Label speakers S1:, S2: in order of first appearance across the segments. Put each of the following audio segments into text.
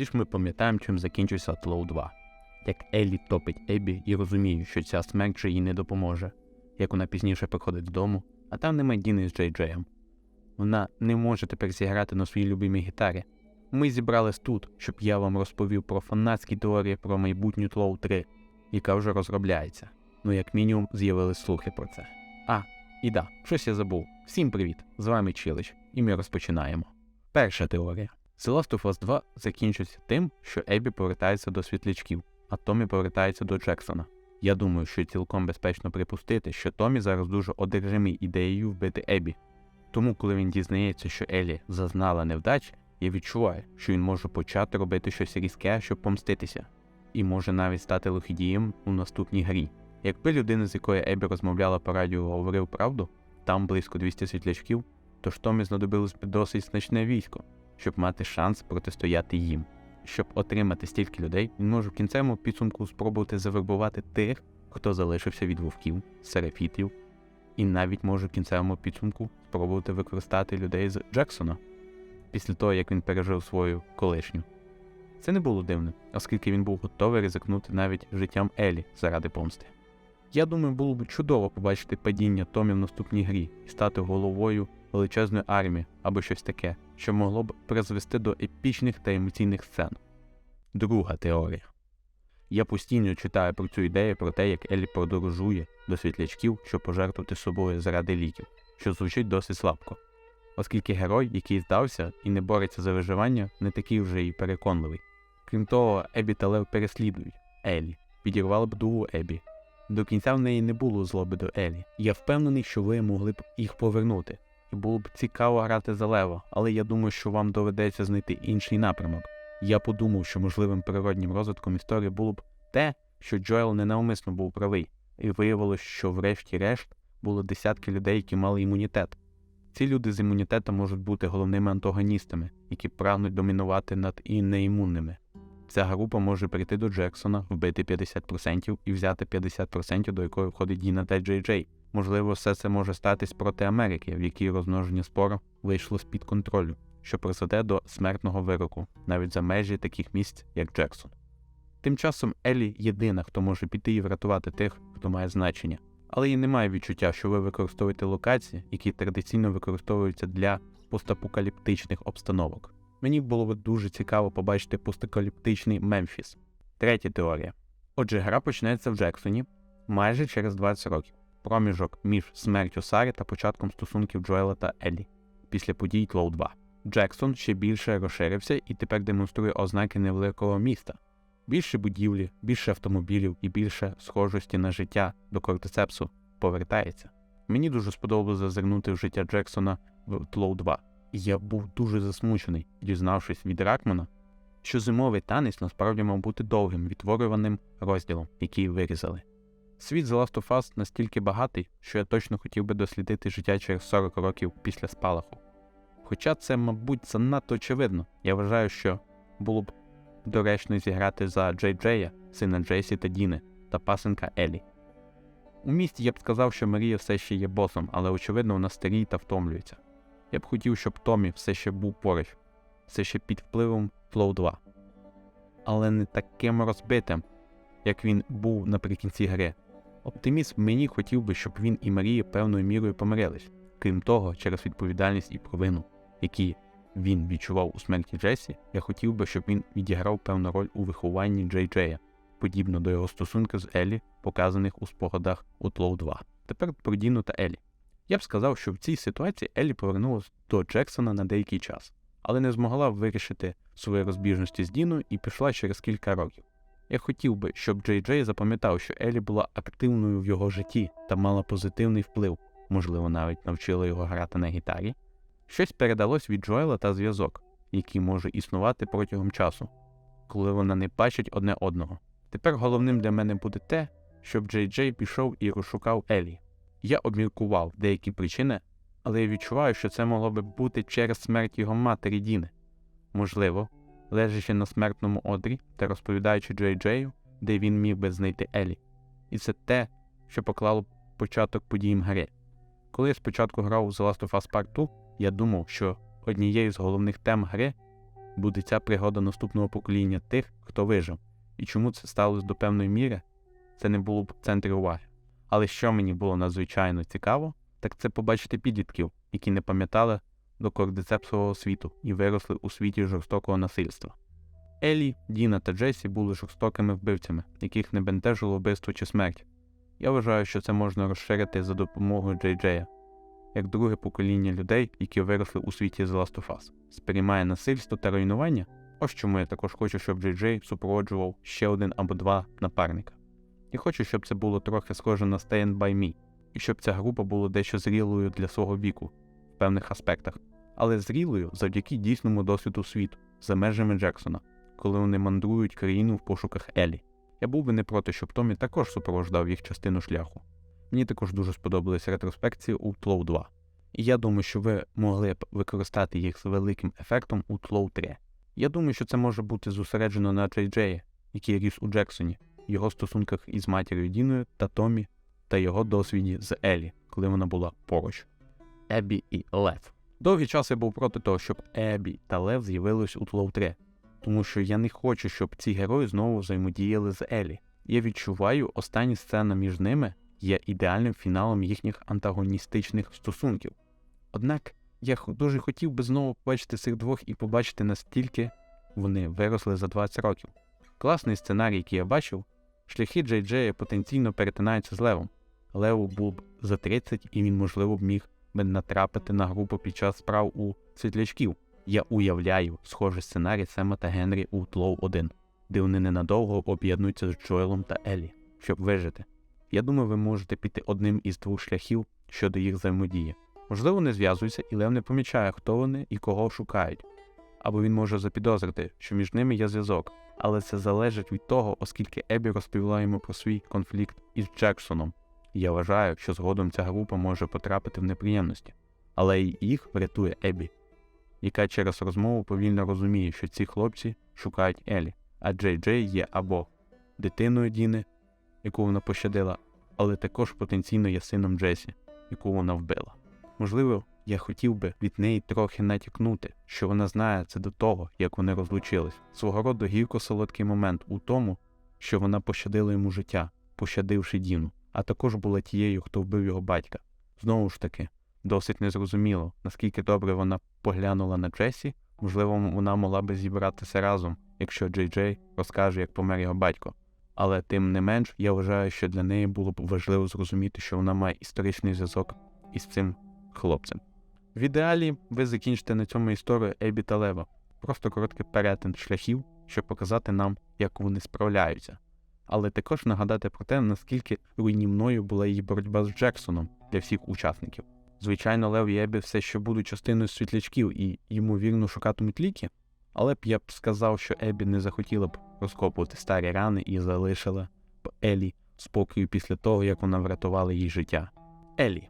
S1: Всі ж ми пам'ятаємо, чим закінчився Тлоу 2. Як Еллі топить Ебі і розуміє, що ця смерть вже їй не допоможе, як вона пізніше приходить додому, а там нема Діни з Джей Джеєм. Вона не може тепер зіграти на своїй любимій гітарі. Ми зібрались тут, щоб я вам розповів про фанатські теорії про майбутню Тлоу 3, яка вже розробляється. Ну, як мінімум, з'явились слухи про це. А, і да, щось я забув. Всім привіт! З вами Чилич, і ми розпочинаємо. Перша теорія. The Last of Us 2 закінчується тим, що Ебі повертається до світлячків, а Томі повертається до Джексона. Я думаю, що цілком безпечно припустити, що Томі зараз дуже одержимий ідеєю вбити Ебі. Тому, коли він дізнається, що Елі зазнала невдач, я відчуваю, що він може почати робити щось різке, щоб помститися, і може навіть стати лиходієм у наступній грі. Якби людина, з якою Ебі розмовляла по радіо, говорив правду, там близько 200 світлячків, то ж Томі знадобилось б досить значне військо, щоб мати шанс протистояти їм. Щоб отримати стільки людей, він може в кінцевому підсумку спробувати завербувати тих, хто залишився від вовків, серафітів, і навіть може в кінцевому підсумку спробувати використати людей з Джексона після того, як він пережив свою колишню. Це не було дивним, оскільки він був готовий ризикнути навіть життям Елі заради помсти. Я думаю, було б чудово побачити падіння Томі в наступній грі і стати головою величезної армії або щось таке, що могло б призвести до епічних та емоційних сцен. Друга теорія. Я постійно читаю про цю ідею про те, як Елі подорожує до світлячків, щоб пожертвувати собою заради ліків, що звучить досить слабко, оскільки герой, який здався і не бореться за виживання, не такий вже й переконливий. Крім того, Ебі та Лев переслідують Елі, підірвали б дугу Ебі. До кінця в неї не було злоби до Елі. Я впевнений, що ви могли б їх повернути, і було б цікаво грати за Лева, але я думаю, що вам доведеться знайти інший напрямок. Я подумав, що можливим природнім розвитком історії було б те, що Джоел ненавмисно був правий, і виявилось, що врешті-решт було десятки людей, які мали імунітет. Ці люди з імунітетом можуть бути головними антагоністами, які прагнуть домінувати над і неімунними. Ця група може прийти до Джексона, вбити 50% і взяти 50%, до якої входить Діна та Джей Джей. Можливо, все це може статись проти Америки, в якій розмноження спору вийшло з-під контролю, що призведе до смертного вироку, навіть за межі таких місць, як Джексон. Тим часом Елі єдина, хто може піти і врятувати тих, хто має значення, але їй немає відчуття, що ви використовуєте локації, які традиційно використовуються для постапокаліптичних обстановок. Мені було б дуже цікаво побачити постакаліптичний Мемфіс. Третя теорія. Отже, гра почнеться в Джексоні майже через 20 років. Проміжок між смертю Сари та початком стосунків Джоела та Еллі після подій Тлоу 2. Джексон ще більше розширився і тепер демонструє ознаки невеликого міста. Більше будівлі, більше автомобілів і більше схожості на життя до кортицепсу повертається. Мені дуже сподобалося зазирнути в життя Джексона в Тлоу 2. Я був дуже засмучений, дізнавшись від Ракмана, що зимовий танець насправді мав бути довгим відтворюваним розділом, який вирізали. Світ The Last of Us настільки багатий, що я точно хотів би дослідити життя через 40 років після спалаху. Хоча це, мабуть, занадто очевидно, я вважаю, що було б доречно зіграти за Джей Джея, сина Джейсі та Діни, та пасенка Елі. У місті я б сказав, що Марія все ще є босом, але очевидно вона старій та втомлюється. Я б хотів, щоб Томі все ще був поруч, все ще під впливом Flow 2. Але не таким розбитим, як він був наприкінці гри. Оптиміст мені хотів би, щоб він і Марія певною мірою помирились, крім того, через відповідальність і провину, які він відчував у смерті Джесі, я хотів би, щоб він відіграв певну роль у вихованні Джей Джея, подібно до його стосунків з Еллі, показаних у спогадах Тлоу 2. Тепер про Діну та Еллі. Я б сказав, що в цій ситуації Еллі повернулася до Джексона на деякий час, але не змогла вирішити свої розбіжності з Діною і пішла через кілька років. Я хотів би, щоб Джей Джей запам'ятав, що Еллі була активною в його житті та мала позитивний вплив, можливо, навіть навчила його грати на гітарі. Щось передалось від Джоела та зв'язок, який може існувати протягом часу, коли вона не бачить одне одного. Тепер головним для мене буде те, щоб Джей Джей пішов і розшукав Елі. Я обміркував деякі причини, але я відчуваю, що це могло би бути через смерть його матері Діни. Можливо, лежачи на смертному одрі та розповідаючи Джей Джею, де він міг би знайти Елі. І це те, що поклало початок подіям гри. Коли я спочатку грав у The Last of Us Part 2, я думав, що однією з головних тем гри буде ця пригода наступного покоління тих, хто вижив. І чому це сталося до певної міри, це не було б в центрі уваги. Але що мені було надзвичайно цікаво, так це побачити підлітків, які не пам'ятали до кордицепсового світу і виросли у світі жорстокого насильства. Елі, Діна та Джесі були жорстокими вбивцями, яких не бентежило вбивство чи смерть. Я вважаю, що це можна розширити за допомогою Джей Джея, як друге покоління людей, які виросли у світі The Last of Us. сприймає насильство та руйнування. Ось чому я також хочу, щоб Джей Джей супроводжував ще один або два напарника. І хочу, щоб це було трохи схоже на Stand By Me, і щоб ця група була дещо зрілою для свого віку в певних аспектах, але зрілою завдяки дійсному досвіду світу за межами Джексона, коли вони мандрують країну в пошуках Елі. Я був би не проти, щоб Томі також супроводжав їх частину шляху. Мені також дуже сподобались ретроспекції у Тлоу 2. І я думаю, що ви могли б використати їх з великим ефектом у Тлоу 3. Я думаю, що це може бути зосереджено на Джей Джеї, який ріс у Джексоні, його стосунках із матір'ю Діною та Томі, та його досвіді з Елі, коли вона була поруч. Ебі і Лев. Довгий час я був проти того, щоб Ебі та Лев з'явились у Тлоу 3, тому що я не хочу, щоб ці герої знову взаємодіяли з Елі. Я відчуваю, остання сцена між ними є ідеальним фіналом їхніх антагоністичних стосунків. Однак я дуже хотів би знову побачити цих двох і побачити, настільки вони виросли за 20 років. Класний сценарій, який я бачив, шляхи Джей Джея потенційно перетинаються з Левом. Леву був за 30, і він, можливо, б міг натрапити на групу під час справ у світлячків. Я уявляю схожий сценарій Сема та Генрі у Тлоу 1, де вони ненадовго об'єднуються з Джоелом та Елі, щоб вижити. Я думаю, ви можете піти одним із двох шляхів щодо їх взаємодії. Можливо, не зв'язуються, і Лев не помічає, хто вони і кого шукають. Або він може запідозрити, що між ними є зв'язок, але це залежить від того, оскільки Ебі розповіла йому про свій конфлікт із Джексоном. Я вважаю, що згодом ця група може потрапити в неприємності, але й їх врятує Ебі, яка через розмову повільно розуміє, що ці хлопці шукають Елі, а Джей Джей є або дитиною Діни, яку вона пощадила, але також потенційно є сином Джесі, яку вона вбила. Можливо, я хотів би від неї трохи натякнути, що вона знає це до того, як вони розлучились. Свого роду гірко-солодкий момент у тому, що вона пощадила йому життя, пощадивши Діну, а також була тією, хто вбив його батька. Знову ж таки, досить незрозуміло, наскільки добре вона поглянула на Джесі, можливо, вона могла би зібратися разом, якщо Джей Джей розкаже, як помер його батько. Але тим не менш, я вважаю, що для неї було б важливо зрозуміти, що вона має історичний зв'язок із цим хлопцем. В ідеалі ви закінчите на цьому історію Ебі та Лева. Просто короткий перетин шляхів, щоб показати нам, як вони справляються. Але також нагадати про те, наскільки руйнівною була її боротьба з Джексоном для всіх учасників. Звичайно, Лев і Ебі все ще будуть частиною світлячків і, ймовірно, шукатимуть ліки, але б я б сказав, що Ебі не захотіла б розкопувати старі рани і залишила б Елі спокою після того, як вона врятувала їй життя. Елі.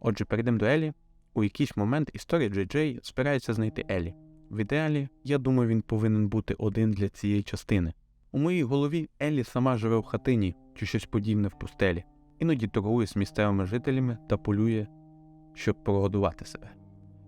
S1: Отже, перейдемо до Елі. У якийсь момент історія Джей Джей збирається знайти Елі. В ідеалі, я думаю, він повинен бути один для цієї частини. У моїй голові Елі сама живе в хатині чи щось подібне в пустелі, іноді торгує з місцевими жителями та полює, щоб прогодувати себе.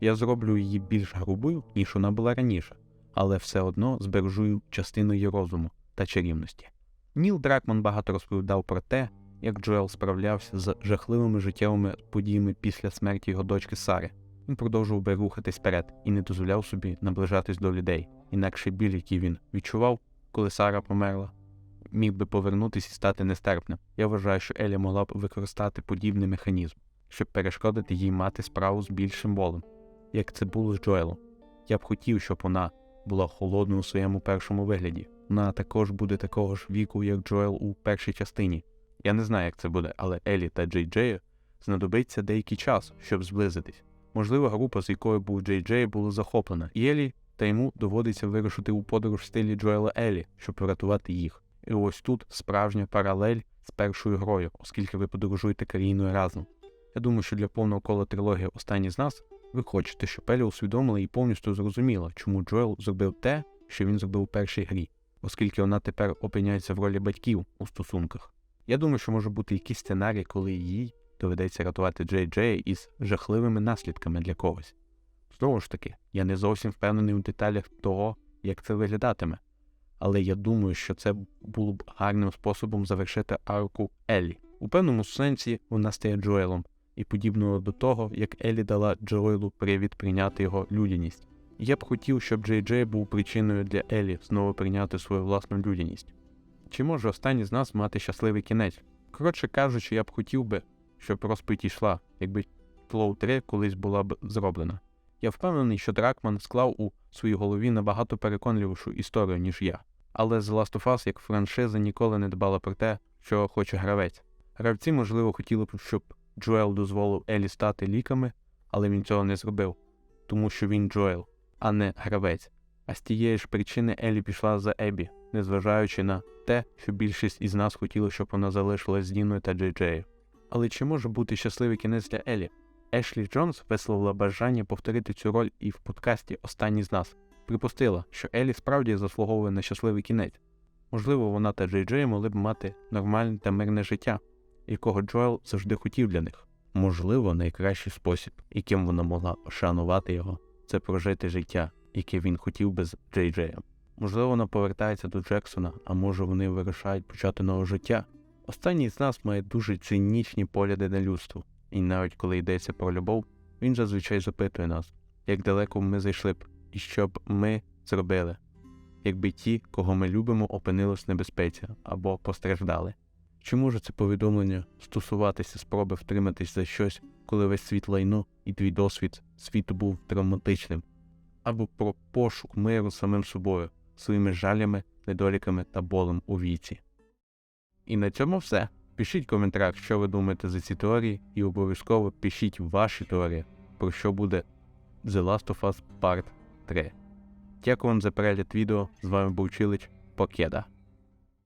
S1: Я зроблю її більш грубою, ніж вона була раніше, але все одно збережу частину її розуму та чарівності. Ніл Дракман багато розповідав про те, як Джоел справлявся з жахливими життєвими подіями після смерті його дочки Сари. Він продовжував би рухатись вперед і не дозволяв собі наближатись до людей, інакше біль, який він відчував, коли Сара померла, міг би повернутися і стати нестерпним. Я вважаю, що Елі могла б використати подібний механізм, щоб перешкодити їй мати справу з більшим болем, як це було з Джоелом. Я б хотів, щоб вона була холодною у своєму першому вигляді. Вона також буде такого ж віку, як Джоел у першій частині. Я не знаю, як це буде, але Елі та Джей Джею знадобиться деякий час, щоб зблизитись. Можливо, група, з якою був Джей Джей, була захоплена, і Елі та йому доводиться вирушити у подорож в стилі Джоела Елі, щоб врятувати їх. І ось тут справжня паралель з першою грою, оскільки ви подорожуєте країною разом. Я думаю, що для повного кола трилогії Останній з нас ви хочете, щоб Елі усвідомила і повністю зрозуміла, чому Джоел зробив те, що він зробив у першій грі, оскільки вона тепер опиняється в ролі батьків у стосунках. Я думаю, що може бути якийсь сценарій, коли їй доведеться рятувати Джей Джея із жахливими наслідками для когось. Знову ж таки, я не зовсім впевнений у деталях того, як це виглядатиме. Але я думаю, що це було б гарним способом завершити арку Еллі. У певному сенсі вона стає Джоелом, і подібного до того, як Еллі дала Джоелу привід прийняти його людяність. Я б хотів, щоб Джей Джей був причиною для Еллі знову прийняти свою власну людяність. Чи може останній з нас мати щасливий кінець? Коротше кажучи, я б хотів би, щоб розпить йшла, якби Тлоу 3 колись була б зроблена. Я впевнений, що Дракман склав у своїй голові набагато переконливішу історію, ніж я. Але The Last of Us як франшиза ніколи не дбала про те, що хоче гравець. Гравці, можливо, хотіли б, щоб Джоел дозволив Елі стати ліками, але він цього не зробив, тому що він Джоел, а не гравець. А з тієї ж причини Елі пішла за Ебі, незважаючи на те, що більшість із нас хотіли, щоб вона залишилась з Діною та Джей Джею. Але чи може бути щасливий кінець для Елі? Ешлі Джонс висловила бажання повторити цю роль і в подкасті Останній з нас припустила, що Елі справді заслуговує на щасливий кінець. Можливо, вона та Джей Джей могли б мати нормальне та мирне життя, якого Джоел завжди хотів для них. Можливо, найкращий спосіб, яким вона могла шанувати його, це прожити життя, яке він хотів би з Джей Джеєм. Можливо, вона повертається до Джексона, а може вони вирішають почати нове життя. Останній з нас має дуже цинічні погляди на людство, і навіть коли йдеться про любов, він зазвичай запитує нас, як далеко ми зайшли б, і що б ми зробили, якби ті, кого ми любимо, опинились в небезпеці або постраждали. Чи може це повідомлення стосуватися спроби втриматись за щось, коли весь світ лайно і твій досвід світу був травматичним, або про пошук миру самим собою, своїми жалями, недоліками та болем у віці? І на цьому все. Пишіть в коментарях, що ви думаєте за ці теорії, і обов'язково пишіть ваші теорії, про що буде The Last of Us Part 3. Дякую вам за перегляд відео. З вами був Чилич. Покеда.